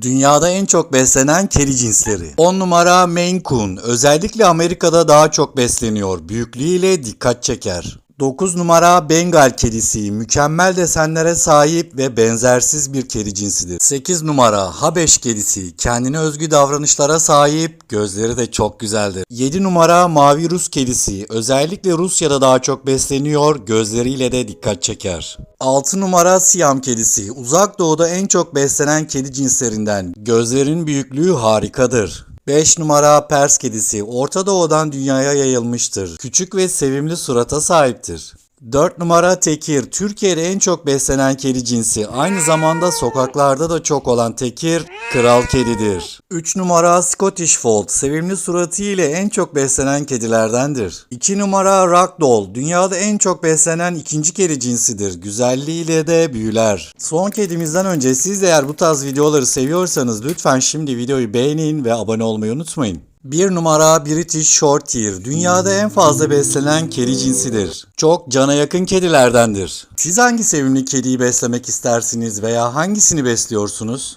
Dünyada en çok beslenen kedi cinsleri. 10 numara Maine Coon. Özellikle Amerika'da daha çok besleniyor. Büyüklüğüyle dikkat çeker. 9 numara Bengal kedisi. Mükemmel desenlere sahip ve benzersiz bir kedi cinsidir. 8 numara Habeş kedisi. Kendine özgü davranışlara sahip, gözleri de çok güzeldir. 7 numara Mavi Rus kedisi. Özellikle Rusya'da daha çok besleniyor, gözleriyle de dikkat çeker. 6 numara Siyam kedisi. Uzak doğuda en çok beslenen kedi cinslerinden. Gözlerin büyüklüğü harikadır. 5 numara Pers kedisi Orta Doğu'dan dünyaya yayılmıştır. Küçük ve sevimli surata sahiptir. 4 numara Tekir Türkiye'de en çok beslenen kedi cinsi. Aynı zamanda sokaklarda da çok olan Tekir kral kedidir. 3 numara Scottish Fold sevimli suratı ile en çok beslenen kedilerdendir. 2 numara Ragdoll dünyada en çok beslenen ikinci kedi cinsidir. Güzelliğiyle de büyüler. Son kedimizden önce siz eğer bu tarz videoları seviyorsanız lütfen şimdi videoyu beğenin ve abone olmayı unutmayın. Bir numara British Shorthair. Dünyada en fazla beslenen kedi cinsidir. Çok cana yakın kedilerdendir. Siz hangi sevimli kediyi beslemek istersiniz veya hangisini besliyorsunuz?